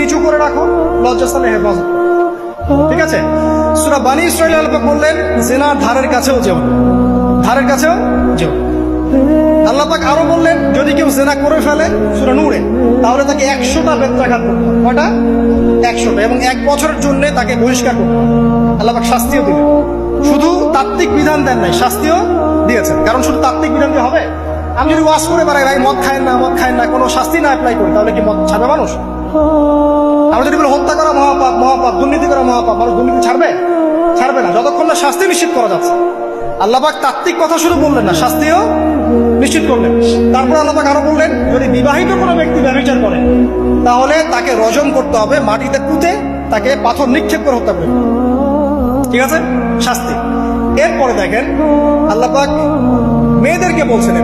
নিচু করে রাখো, লজ্জাস্থানে হেফাজত ঠিক আছে? সুরা বানী ইসরায়েল আল্লাহ বললেন জেনার ধারের কাছেও যেও ধারের কাছেও যেও আল্লাহ পাক আরও বললেন, যদি কেউ জেনা করে ফেলে, সুরা নূরে, তাহলে তাকে একশোটা বেত্রাঘাত করতে হবে। কয়টা? একশোটা। এবং এক বছরের জন্য তাকে বহিষ্কার করতে হবে। আল্লাহ পাক শাস্তিও দিলেন। শুধু তাত্ত্বিক বিধান দেন নাই, শাস্তিও দিয়েছেন। কারণ শুধু তাত্ত্বিক বিধান দিয়ে হবে? আমি যদি ওয়াশ করে বেড়াই, ভাই, মদ খায় না, মদ খায় না, কোনো শাস্তি না অ্যাপ্লাই করি, তাহলে কি মদ ছাড়বে মানুষ? যদি বলি, হত্যা করা মহাপাপ মহাপাপ, দুর্নীতি করা মহাপাপ, মানুষ দুর্নীতি ছাড়বে? ছাড়বে না। যতক্ষণ না শাস্তি নিশ্চিত করা যাচ্ছে। আল্লাহবাক তাত্ত্বিক কথা শুধু বললেন না, শাস্তিও নিশ্চিত করলেন। তারপর আল্লাহবাক আরও বললেন, যদি বিবাহিত কোনো ব্যক্তি ব্যবচার করে, তাহলে তাকে রজম করতে হবে, মাটিতে পুঁতে তাকে পাথর নিক্ষেপ করে হত্যা করবে ঠিক আছে? শাস্তি। এরপরে দেখেন, আল্লাপাক মেয়েদেরকে বলছেন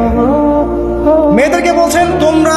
মেয়েদেরকে বলছেন, তোমরা